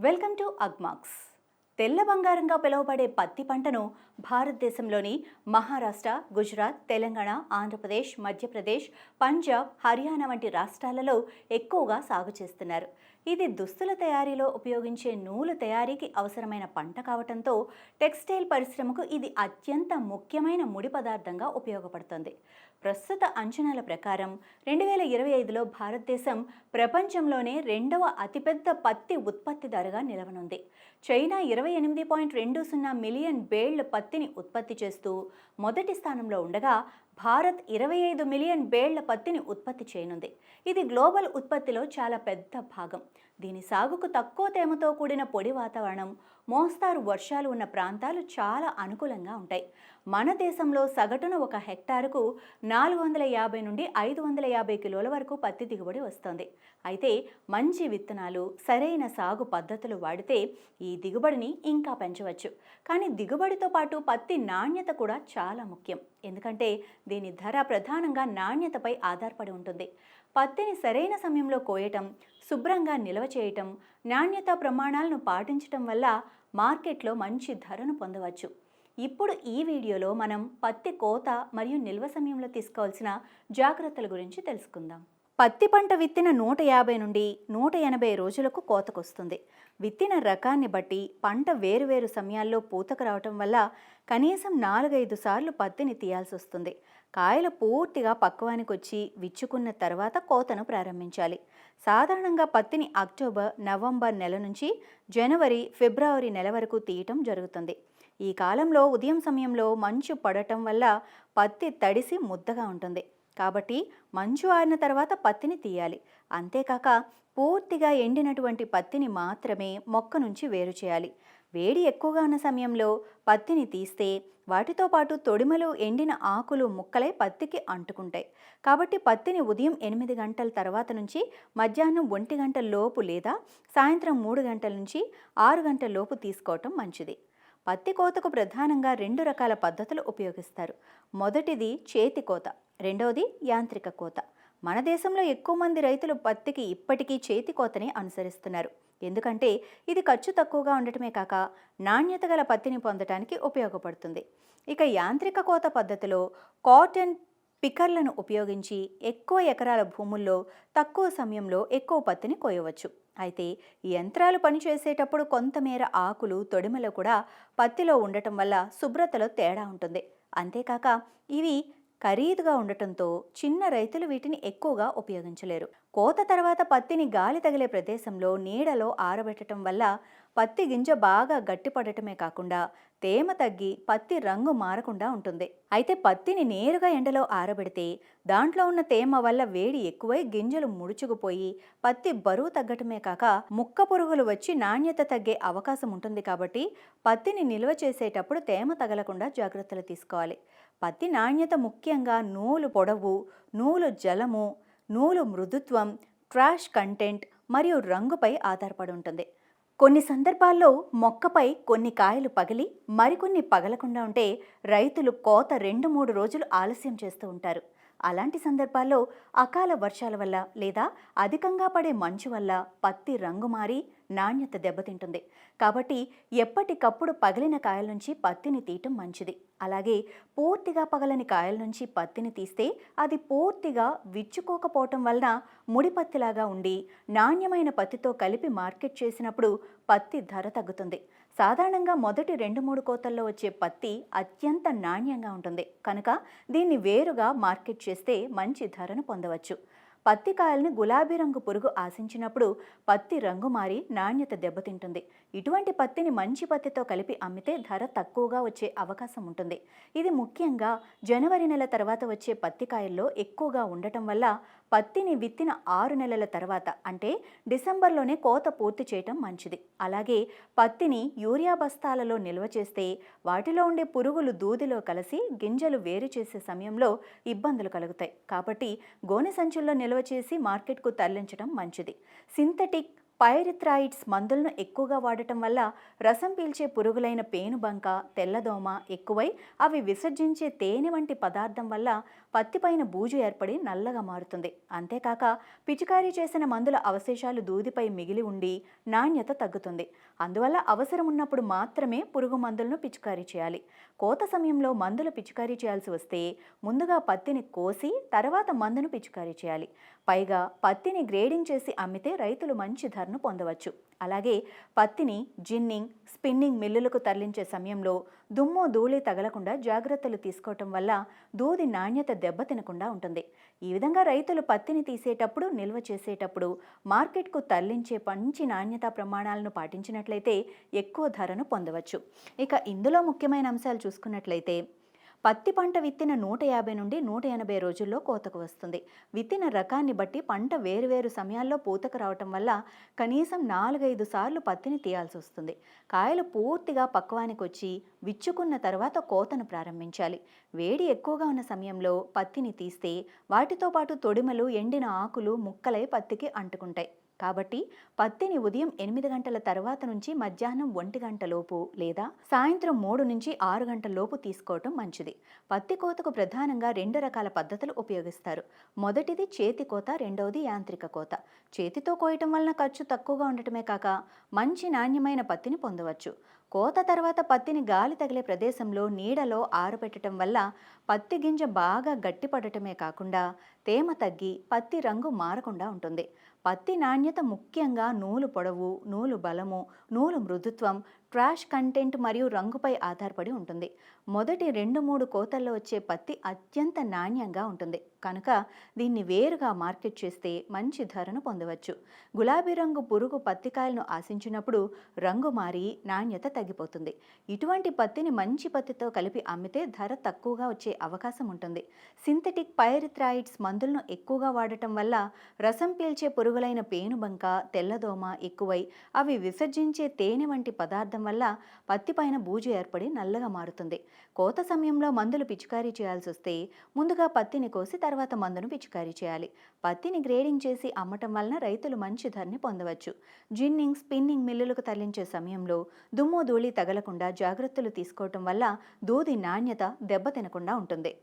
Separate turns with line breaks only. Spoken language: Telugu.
Welcome to Agmax. తెల్ల బంగారంగా పిలువబడే పత్తి పంటను భారతదేశంలోని మహారాష్ట్ర గుజరాత్ తెలంగాణ ఆంధ్రప్రదేశ్ మధ్యప్రదేశ్ పంజాబ్ హర్యానా వంటి రాష్ట్రాలలో ఎక్కువగా సాగు చేస్తున్నారు. ఇది దుస్తుల తయారీలో ఉపయోగించే నూలు తయారీకి అవసరమైన పంట కావటంతో టెక్స్టైల్ పరిశ్రమకు ఇది అత్యంత ముఖ్యమైన ముడి పదార్థంగా ఉపయోగపడుతుంది. ప్రస్తుత అంచనాల ప్రకారం రెండు వేల ఇరవై ఐదులో భారతదేశం ప్రపంచంలోనే రెండవ అతిపెద్ద పత్తి ఉత్పత్తిదారుగా నిలవనుంది. చైనా ఇరవై ఎనిమిది పాయింట్ రెండు సున్నా మిలియన్ బేళ్ళ పత్తిని ఉత్పత్తి చేస్తూ మొదటి స్థానంలో ఉండగా భారత్ ఇరవై ఐదు మిలియన్ బేళ్ళ పత్తిని ఉత్పత్తి చేయనుంది. ఇది గ్లోబల్ ఉత్పత్తిలో చాలా పెద్ద భాగం. దీని సాగుకు తక్కువ తేమతో కూడిన పొడి వాతావరణం మోస్తారు వర్షాలు ఉన్న ప్రాంతాలు చాలా అనుకూలంగా ఉంటాయి. మన దేశంలో సగటున ఒక హెక్టారుకు నాలుగు వందల యాభై నుండి ఐదు వందల యాభై కిలోల వరకు పత్తి దిగుబడి వస్తుంది. అయితే మంచి విత్తనాలు సరైన సాగు పద్ధతులు వాడితే ఈ దిగుబడిని ఇంకా పెంచవచ్చు. కానీ దిగుబడితో పాటు పత్తి నాణ్యత కూడా చాలా ముఖ్యం. ఎందుకంటే దీని ధర ప్రధానంగా నాణ్యతపై ఆధారపడి ఉంటుంది. పత్తిని సరైన సమయంలో కోయటం శుభ్రంగా నిల్వ చేయటం నాణ్యత ప్రమాణాలను పాటించటం వల్ల మార్కెట్లో మంచి ధరను పొందవచ్చు. ఇప్పుడు ఈ వీడియోలో మనం పత్తి కోత మరియు నిల్వ సమయంలో తీసుకోవాల్సిన జాగ్రత్తల గురించి తెలుసుకుందాం. పత్తి పంట విత్తిన నూట యాభై నుండి నూట ఎనభై రోజులకు కోతకొస్తుంది. విత్తిన రకాన్ని బట్టి పంట వేరువేరు సమయాల్లో పూతకు రావటం వల్ల కనీసం నాలుగైదు సార్లు పత్తిని తీయాల్సి వస్తుంది. కాయలు పూర్తిగా పక్వానికి వచ్చి విచ్చుకున్న తర్వాత కోతను ప్రారంభించాలి. సాధారణంగా పత్తిని అక్టోబర్ నవంబర్ నెల నుంచి జనవరి ఫిబ్రవరి నెల వరకు తీయటం జరుగుతుంది. ఈ కాలంలో ఉదయం సమయంలో మంచు పడటం వల్ల పత్తి తడిసి ముద్దగా ఉంటుంది. కాబట్టి మంచు ఆరిన తర్వాత పత్తిని తీయాలి. అంతేకాక పూర్తిగా ఎండినటువంటి పత్తిని మాత్రమే మొక్క నుంచి వేరు చేయాలి. వేడి ఎక్కువగా ఉన్న సమయంలో పత్తిని తీస్తే వాటితో పాటు తొడిమలు ఎండిన ఆకులు ముక్కలై పత్తికి అంటుకుంటాయి. కాబట్టి పత్తిని ఉదయం ఎనిమిది గంటల తర్వాత నుంచి మధ్యాహ్నం ఒంటి గంటల లోపు లేదా సాయంత్రం మూడు గంటల నుంచి ఆరు గంటల లోపు తీసుకోవటం మంచిది. పత్తి కోతకు ప్రధానంగా రెండు రకాల పద్ధతులు ఉపయోగిస్తారు. మొదటిది చేతి కోత. రెండవది యాంత్రిక కోత. మన దేశంలో ఎక్కువ మంది రైతులు పత్తికి ఇప్పటికీ చేతి కోతని అనుసరిస్తున్నారు. ఎందుకంటే ఇది ఖర్చు తక్కువగా ఉండటమే కాక నాణ్యత గల పత్తిని పొందటానికి ఉపయోగపడుతుంది. ఇక యాంత్రిక కోత పద్ధతిలో కాటన్ పికర్లను ఉపయోగించి ఎక్కువ ఎకరాల భూముల్లో తక్కువ సమయంలో ఎక్కువ పత్తిని కోయవచ్చు. అయితే ఈ యంత్రాలు పనిచేసేటప్పుడు కొంతమేర ఆకులు తొడిమలు కూడా పత్తిలో ఉండటం వల్ల శుభ్రతలో తేడా ఉంటుంది. అంతేకాక ఇవి ఖరీదుగా ఉండటంతో చిన్న రైతులు వీటిని ఎక్కువగా ఉపయోగించలేరు. కోత తర్వాత పత్తిని గాలి తగిలే ప్రదేశంలో నీడలో ఆరబెట్టడం వల్ల పత్తి గింజ బాగా గట్టిపడటమే కాకుండా తేమ తగ్గి పత్తి రంగు మారకుండా ఉంటుంది. అయితే పత్తిని నేరుగా ఎండలో ఆరబెడితే దాంట్లో ఉన్న తేమ వల్ల వేడి ఎక్కువై గింజలు ముడుచుకుపోయి పత్తి బరువు తగ్గటమే కాక ముక్క పురుగులు వచ్చి నాణ్యత తగ్గే అవకాశం ఉంటుంది కాబట్టి పత్తిని నిల్వ చేసేటప్పుడు తేమ తగలకుండా జాగ్రత్తలు తీసుకోవాలి. పత్తి నాణ్యత ముఖ్యంగా నూలు పొడవు నూలు జలము నూలు మృదుత్వం ట్రాష్ కంటెంట్ మరియు రంగుపై ఆధారపడి ఉంటుంది కొన్ని సందర్భాల్లో మొక్కపై కొన్ని కాయలు పగిలి మరికొన్ని పగలకుండా ఉంటే రైతులు కోత రెండు మూడు రోజులు ఆలస్యం చేస్తూ ఉంటారు. అలాంటి సందర్భాల్లో అకాల వర్షాల వల్ల లేదా అధికంగా పడే మంచు వల్ల పత్తి రంగు మారి నాణ్యత దెబ్బతింటుంది. కాబట్టి ఎప్పటికప్పుడు పగిలిన కాయల నుంచి పత్తిని తీయటం మంచిది. అలాగే పూర్తిగా పగలని కాయల నుంచి పత్తిని తీస్తే అది పూర్తిగా విచ్చుకోకపోవటం వలన ముడి పత్తిలాగా ఉండి నాణ్యమైన పత్తితో కలిపి మార్కెట్ చేసినప్పుడు పత్తి ధర తగ్గుతుంది. సాధారణంగా మొదటి రెండు మూడు కోతల్లో వచ్చే పత్తి అత్యంత నాణ్యంగా ఉంటుంది. కనుక దీన్ని వేరుగా మార్కెట్ చేస్తే మంచి ధరను పొందవచ్చు. పత్తి కాయల్ని గులాబీ రంగు పురుగు ఆశించినప్పుడు పత్తి రంగు మారి నాణ్యత దెబ్బతింటుంది. ఇటువంటి పత్తిని మంచి పత్తితో కలిపి అమ్మితే ధర తక్కువగా వచ్చే అవకాశం ఉంటుంది. ఇది ముఖ్యంగా జనవరి నెల తర్వాత వచ్చే పత్తి కాయల్లో ఎక్కువగా ఉండటం వల్ల పత్తిని విత్తిన ఆరు నెలల తర్వాత అంటే డిసెంబర్లోనే కోత పూర్తి చేయటం మంచిది. అలాగే పత్తిని యూరియా బస్తాలలో నిల్వ చేస్తే వాటిలో ఉండే పురుగులు దూదిలో కలిసి గింజలు వేరు చేసే సమయంలో ఇబ్బందులు కలుగుతాయి. కాబట్టి గోనె సంచుల్లో నిల్వ చేసి మార్కెట్కు తరలించడం మంచిది. సింథటిక్ పైరిథ్రాయిడ్స్ మందులను ఎక్కువగా వాడటం వల్ల రసం పీల్చే పురుగులైన పేనుబంక తెల్లదోమ ఎక్కువై అవి విసర్జించే తేనె వంటి పదార్థం వల్ల పత్తిపైన బూజు ఏర్పడి నల్లగా మారుతుంది. అంతేకాక పిచికారీ చేసిన మందుల అవశేషాలు దూదిపై మిగిలి ఉండి నాణ్యత తగ్గుతుంది. అందువల్ల అవసరం ఉన్నప్పుడు మాత్రమే పురుగు మందులను పిచికారీ చేయాలి. కోత సమయంలో మందులు పిచికారీ చేయాల్సి వస్తే ముందుగా పత్తిని కోసి తర్వాత మందును పిచికారీ చేయాలి. పైగా పత్తిని గ్రేడింగ్ చేసి అమ్మితే రైతులు మంచి ధర ధరను పొందవచ్చు. అలాగే పత్తిని జిన్నింగ్ స్పిన్నింగ్ మిల్లులకు తరలించే సమయంలో దుమ్ము ధూళి తగలకుండా జాగ్రత్తలు తీసుకోవటం వల్ల దూది నాణ్యత దెబ్బతినకుండా ఉంటుంది. ఈ విధంగా రైతులు పత్తిని తీసేటప్పుడు నిల్వ చేసేటప్పుడు మార్కెట్కు తరలించే మంచి నాణ్యత ప్రమాణాలను పాటించినట్లయితే ఎక్కువ ధరను పొందవచ్చు. ఇక ఇందులో ముఖ్యమైన అంశాలు చూసుకున్నట్లయితే పత్తి పంట విత్తిన నూట యాభై నుండి నూట ఎనభై రోజుల్లో కోతకు వస్తుంది. విత్తిన రకాన్ని బట్టి పంట వేరువేరు సమయాల్లో పూతకు రావటం వల్ల కనీసం నాలుగైదు సార్లు పత్తిని తీయాల్సి వస్తుంది. కాయలు పూర్తిగా పక్వానికి వచ్చి విచ్చుకున్న తర్వాత కోతను ప్రారంభించాలి. వేడి ఎక్కువగా ఉన్న సమయంలో పత్తిని తీస్తే వాటితో పాటు తొడిమలు ఎండిన ఆకులు ముక్కలై పత్తికి అంటుకుంటాయి. కాబట్టి పత్తిని ఉదయం ఎనిమిది గంటల తర్వాత నుంచి మధ్యాహ్నం ఒంటి గంట లోపు లేదా సాయంత్రం మూడు నుంచి ఆరు గంటల లోపు తీసుకోవటం మంచిది. పత్తి కోతకు ప్రధానంగా రెండు రకాల పద్ధతులు ఉపయోగిస్తారు. మొదటిది చేతి కోత రెండవది యాంత్రిక కోత. చేతితో కోయటం వలన ఖర్చు తక్కువగా ఉండటమే కాక మంచి నాణ్యమైన పత్తిని పొందవచ్చు. కోత తర్వాత పత్తిని గాలి తగిలే ప్రదేశంలో నీడలో ఆరబెట్టడం వల్ల పత్తి గింజ బాగా గట్టిపడటమే కాకుండా తేమ తగ్గి పత్తి రంగు మారకుండా ఉంటుంది. పత్తి నాణ్యత ముఖ్యంగా నూలు పొడవు నూలు బలము నూలు మృదుత్వం ట్రాష్ కంటెంట్ మరియు రంగుపై ఆధారపడి ఉంటుంది. మొదటి రెండు మూడు కోతల్లో వచ్చే పత్తి అత్యంత నాణ్యంగా ఉంటుంది. కనుక దీన్ని వేరుగా మార్కెట్ చేస్తే మంచి ధరను పొందవచ్చు. గులాబీ రంగు పురుగు పత్తికాయలను ఆశించినప్పుడు రంగు మారి నాణ్యత తగ్గిపోతుంది. ఇటువంటి పత్తిని మంచి పత్తితో కలిపి అమ్మితే ధర తక్కువగా వచ్చే అవకాశం ఉంటుంది. సింథటిక్ పైరిథ్రాయిడ్స్ మందులను ఎక్కువగా వాడటం వల్ల రసం పీల్చే పురుగులైన పేనుబంక తెల్లదోమ ఎక్కువై అవి విసర్జించే తేనె వంటి పదార్థం శాతం వల్ల పత్తి పైన బూజు ఏర్పడి నల్లగా మారుతుంది. కోత సమయంలో మందులు పిచికారీ చేయాల్సి వస్తే ముందుగా పత్తిని కోసి తర్వాత మందును పిచికారీ చేయాలి. పత్తిని గ్రేడింగ్ చేసి అమ్మటం వలన రైతులు మంచి ధరని పొందవచ్చు. జిన్నింగ్ స్పిన్నింగ్ మిల్లులకు తరలించే సమయంలో దుమ్ము ధూళి తగలకుండా జాగ్రత్తలు తీసుకోవటం వల్ల దూది నాణ్యత దెబ్బతినకుండా ఉంటుంది.